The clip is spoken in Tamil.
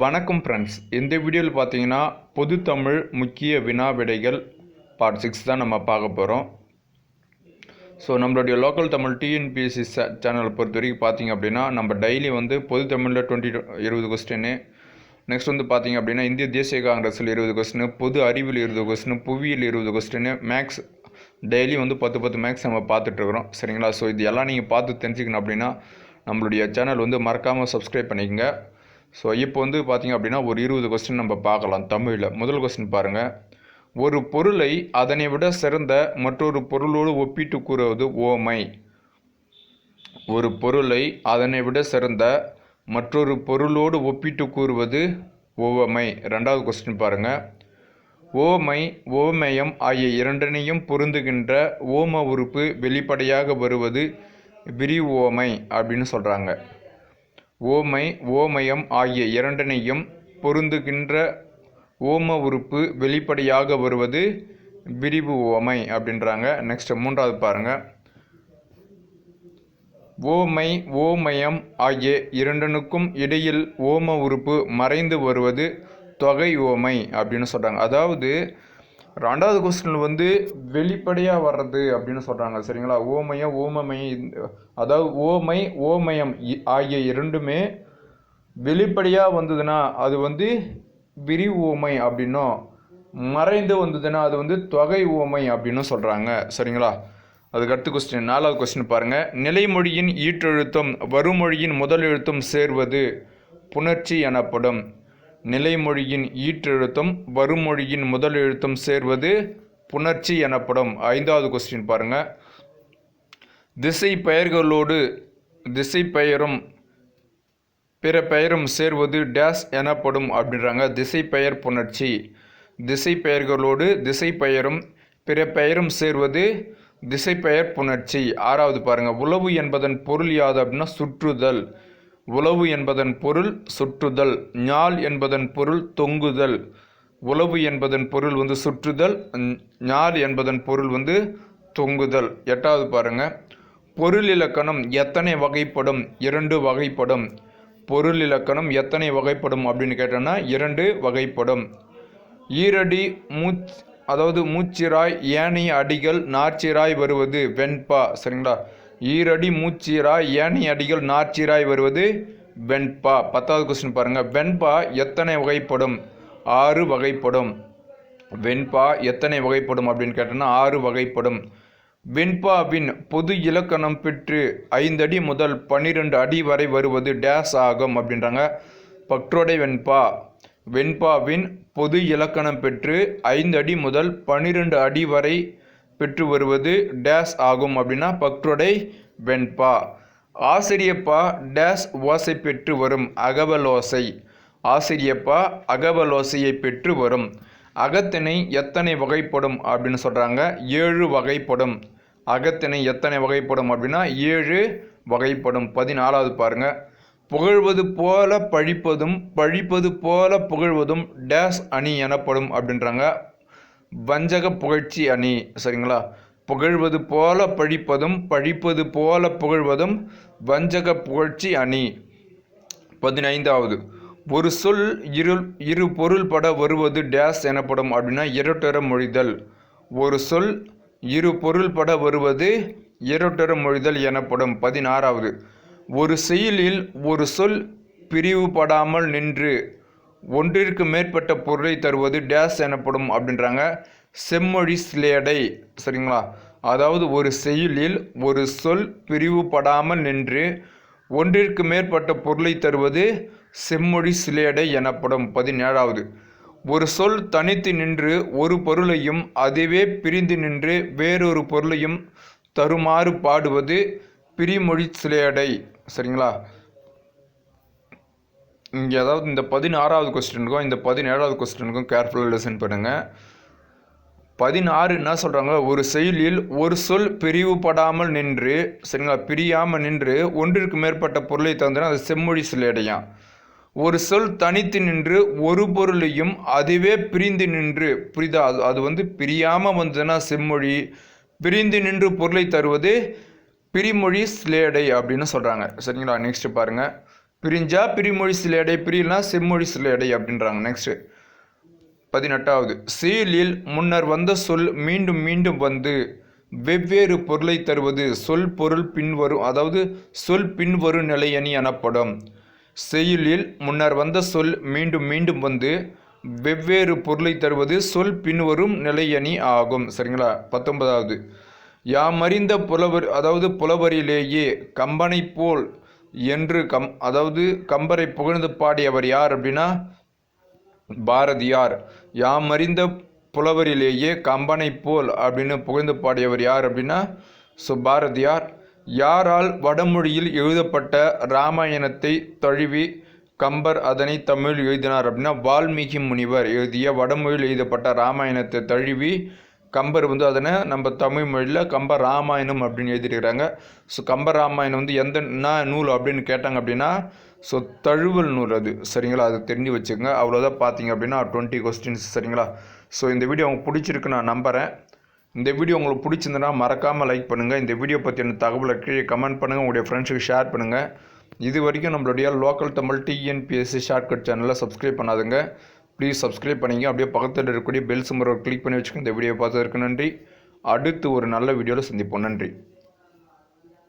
வணக்கம் ஃப்ரெண்ட்ஸ் இந்த வீடியோவில் பார்த்தீங்கன்னா பொது தமிழ் முக்கிய வினா விடைகள் பார்ட் சிக்ஸ் தான் நம்ம பார்க்க போகிறோம் ஸோ நம்மளுடைய லோக்கல் தமிழ் டிஎன்பிஎஸ்சி சேனலை பொறுத்த வரைக்கும் பார்த்தீங்க அப்படின்னா நம்ம டெய்லி வந்து பொது தமிழில் டுவெண்ட்டி இருபது கொஸ்டின் நெக்ஸ்ட் வந்து பார்த்தீங்க அப்படின்னா இந்திய தேசிய காங்கிரஸில் இருபது கொஸ்டின் பொது அறிவியல் இருபது கொஸ்டின் புவியியல் இருபது கொஸ்டின் மேக்ஸ் டெய்லி வந்து பத்து பத்து மேக்ஸ் நம்ம பார்த்துட்ருக்குறோம் சரிங்களா? ஸோ இது எல்லாம் நீங்கள் பார்த்து தெரிஞ்சுக்கணும் அப்படின்னா நம்மளுடைய சேனல் வந்து மறக்காமல் சப்ஸ்கிரைப் பண்ணிக்கங்க. ஸோ இப்போ வந்து பார்த்திங்க அப்படின்னா ஒரு இருபது கொஸ்டின் நம்ம பார்க்கலாம் தமிழில். முதல் கொஸ்டின் பாருங்கள் ஒரு பொருளை அதனை விட சிறந்த மற்றொரு பொருளோடு ஒப்பிட்டு கூறுவது ஓமை. ஒரு பொருளை அதனை விட சிறந்த மற்றொரு பொருளோடு ஒப்பிட்டு கூறுவது ஓவமை ரெண்டாவது கொஸ்டின் பாருங்கள் ஓமை ஓமயம் ஆகிய இரண்டனையும் பொருந்துகின்ற ஓம உறுப்பு வெளிப்படையாக வருவது விரிவோமை அப்படின்னு சொல்கிறாங்க ஓமை ஓமயம் ஆகிய இரண்டனையும் பொருந்துகின்ற ஓம உறுப்பு வெளிப்படையாக வருவது விரிவு ஓமை அப்படின்றாங்க. நெக்ஸ்ட் மூன்றாவது பாருங்க. ஓமை ஓமயம் ஆகிய இரண்டனுக்கும் இடையில் ஓம உறுப்பு மறைந்து வருவது தொகை ஓமை அப்படின்னு சொல்கிறாங்க அதாவது ரெண்டாவது கொஸ்டின் வந்து வெளிப்படையாக வர்றது அப்படின்னு சொல்கிறாங்க சரிங்களா? ஓமயம் ஓமமயம் அதாவது ஓமை ஓமயம் இ- ஆகிய இரண்டுமே வெளிப்படையாக வந்ததுன்னா அது வந்து விரி ஓமை அப்படின்னும் மறைந்து வந்ததுன்னா அது வந்து தொகை ஓமை அப்படின்னும் சொல்கிறாங்க சரிங்களா? அதுக்கு அடுத்த கொஸ்டின் நாலாவது கொஸ்டின் பாருங்கள் நிலைமொழியின் ஈற்றெழுத்தும் வருமொழியின் முதல் எழுத்தும் சேர்வது புணர்ச்சி எனப்படும். நிலைமொழியின் ஈற்றெழுத்தும் வருமொழியின் முதலெழுத்தும் சேர்வது புணர்ச்சி எனப்படும். ஐந்தாவது கொஸ்டின் பாருங்கள் திசை பெயர்களோடு திசை பெயரும் பிற பெயரும் சேர்வது டேஸ் எனப்படும் அப்படின்றாங்க. திசை பெயர் புணர்ச்சி. திசை பெயர்களோடு திசை பெயரும் பிற பெயரும் சேர்வது திசை பெயர் புணர்ச்சி. ஆறாவது பாருங்கள் உளவு என்பதன் பொருள் யாது அப்படின்னா சுற்றுதல். உளவு என்பதன் பொருள் சுற்றுதல் ஞால் என்பதன் பொருள் தொங்குதல். உளவு என்பதன் பொருள் வந்து சுற்றுதல் ஞால் என்பதன் பொருள் வந்து தொங்குதல். எட்டாவது பாருங்க. பொருள் இலக்கணம் எத்தனை வகைப்படும்? இரண்டு வகைப்படும். பொருள் இலக்கணம் எத்தனை வகைப்படும் அப்படின்னு கேட்டோன்னா இரண்டு வகைப்படும். ஈரடி மூச் அதாவது மூச்சிராய் ஏனைய அடிகள் நார்ச்சிராய் வருவது வெண்பா. சரிங்களா? ஈரடி மூச்சீராய் ஏனைய அடிகள் நார்ச்சீராய் வருவது வெண்பா. பத்தாவது கொஸ்டின் பாருங்கள் வெண்பா எத்தனை வகைப்படும்? ஆறு வகைப்படும். வெண்பா எத்தனை வகைப்படும் அப்படின்னு கேட்டோன்னா ஆறு வகைப்படும். வெண்பாவின் பொது இலக்கணம் பெற்று ஐந்தடி முதல் பன்னிரெண்டு அடி வரை வருவது டேஸ் ஆகும் அப்படின்றாங்க. பற்றோடை வெண்பா. வெண்பாவின் பொது இலக்கணம் பெற்று ஐந்து அடி முதல் பன்னிரெண்டு அடி வரை பெற்று வருவது டேஸ் ஆகும் அப்படின்னா பற்றொடை வெண்பா. ஆசிரியப்பா டேஸ் ஓசை பெற்று வரும் அகவலோசை. ஆசிரியப்பா அகவலோசையை பெற்று வரும் அகத்திணை எத்தனை வகைப்படும் அப்படின்னு சொல்கிறாங்க ஏழு வகைப்படும். அகத்திணை எத்தனை வகைப்படும் அப்படின்னா ஏழு வகைப்படும். பதினாலாவது பாருங்கள் புகழ்வது போல பழிப்பதும் பழிப்பது போல புகழ்வதும் டேஸ் அணி எனப்படும் அப்படின்றாங்க. வஞ்சக புகழ்ச்சி அணி சரிங்களா? புகழ்வது போல பழிப்பதும் பழிப்பது போல புகழ்வதும் வஞ்சக புகழ்ச்சி அணி. பதினைந்தாவது ஒரு சொல் இரு இரு பொருள்பட வருவது டேஸ் எனப்படும் அப்படின்னா இரட்டர மொழிதல். ஒரு சொல் இரு பொருள்பட வருவது இரட்டர மொழிதல் எனப்படும். பதினாறாவது ஒரு செயலில் ஒரு சொல் பிரிவுபடாமல் நின்று ஒன்றிற்கு மேற்பட்ட பொருளை தருவது டேஸ் எனப்படும் அப்படின்றாங்க. செம்மொழி சிலேடை சரிங்களா? அதாவது ஒரு செயலில் ஒரு சொல் பிரிவுபடாமல் நின்று ஒன்றிற்கு மேற்பட்ட பொருளை தருவது செம்மொழி சிலேடை எனப்படும். பதினேழாவது ஒரு சொல் தனித்து நின்று ஒரு பொருளையும் அதுவே பிரிந்து நின்று வேறொரு பொருளையும் தருமாறு பாடுவது பிரிமொழி சிலேடை சரிங்களா? இங்கே அதாவது இந்த பதினாறாவது கொஸ்டினுக்கும் இந்த பதினேழாவது கொஸ்டினுக்கும் கேர்ஃபுல்லாக லிசன் பண்ணுங்கள் பதினாறு என்ன சொல்கிறாங்க ஒரு செயலில் ஒரு சொல் பிரிவுபடாமல் நின்று சரிங்களா? பிரியாமல் நின்று ஒன்றிற்கு மேற்பட்ட பொருளை தந்துனா அது செம்மொழி சிலேடையாம் ஒரு சொல் தனித்து நின்று ஒரு பொருளையும் அதுவே பிரிந்து நின்று புரிதா? அது அது வந்து பிரியாமல் வந்ததுன்னா செம்மொழி பிரிந்து நின்று பொருளை தருவது பிரிமொழி சிலேடை அப்படின்னு சொல்கிறாங்க சரிங்களா? நெக்ஸ்ட் பாருங்கள் பிரிஞ்சா பிரிமொழி சில எடை பிரியல்னா செம்மொழி சில எடை அப்படின்றாங்க. நெக்ஸ்ட்டு பதினெட்டாவது. செயலில் முன்னர் வந்த சொல் மீண்டும் மீண்டும் வந்து வெவ்வேறு பொருளை தருவது. சொல் பொருள் பின்வரும் அதாவது சொல் பின்வரும் நிலையணி எனப்படும். செயலில் முன்னர் வந்த சொல் மீண்டும் மீண்டும் வந்து வெவ்வேறு பொருளை தருவது. சொல் பின்வரும் நிலையணி ஆகும். சரிங்களா? பத்தொன்பதாவது. யாமறிந்த புலவர் அதாவது புலவரிலேயே கம்பனை போல் என்று கம் அதாவது கம்பரை புகழ்ந்து பாடியவர் யார் அப்படின்னா? பாரதியார். யாம் அறிந்த புலவரிலேயே கம்பனை போல் அப்படின்னு புகழ்ந்து பாடியவர் யார் அப்படின்னா? ஸோ பாரதியார். யாரால் வடமொழியில் எழுதப்பட்ட இராமாயணத்தை தழுவி கம்பர் அதனை தமிழ் எழுதினார் அப்படின்னா வால்மீகி முனிவர் எழுதிய வடமொழியில் எழுதப்பட்ட ராமாயணத்தை தழுவி கம்பர் வந்து அதனை நம்ம தமிழ் மொழியில் கம்ப ராமாயணம் அப்படின்னு எழுதியிருக்கிறாங்க. ஸோ கம்ப ராமாயணம் வந்து எந்த நூல் அப்படின்னு கேட்டாங்க அப்படின்னா ஸோ தழுவல் நூல் அது. சரிங்களா? அது தெரிஞ்சு வச்சுக்கோங்க. அவ்வளோதான் பார்த்தீங்க அப்படின்னா டுவெண்ட்டி கொஸ்டின்ஸ் சரிங்களா? ஸோ இந்த வீடியோ உங்களுக்கு பிடிச்சிருக்கு நான் நம்புகிறேன் இந்த வீடியோ உங்களுக்கு பிடிச்சிருந்தனா மறக்காமல் லைக் பண்ணுங்கள் இந்த வீடியோ பற்றின தகவலை கீழே கமெண்ட் பண்ணுங்கள் உங்களுடைய ஃப்ரெண்ட்ஸுக்கு ஷேர் பண்ணுங்கள் இது வரைக்கும் நம்மளுடைய லோக்கல் தமிழ் டிஎன்பிஎஸ்சி ஷார்ட்கட் சேனலை சப்ஸ்கிரைப் பண்ணாதுங்க. ப்ளீஸ் சப்ஸ்கிரைப் பண்ணிங்க. அப்படியே பக்கத்தில் இருக்கக்கூடிய பெல் சிம்பரை கிளிக் பண்ணி வச்சுக்கோங்க. இந்த வீடியோ பார்த்ததற்கு நன்றி. அடுத்து ஒரு நல்ல வீடியோவில் சந்திப்போம். நன்றி.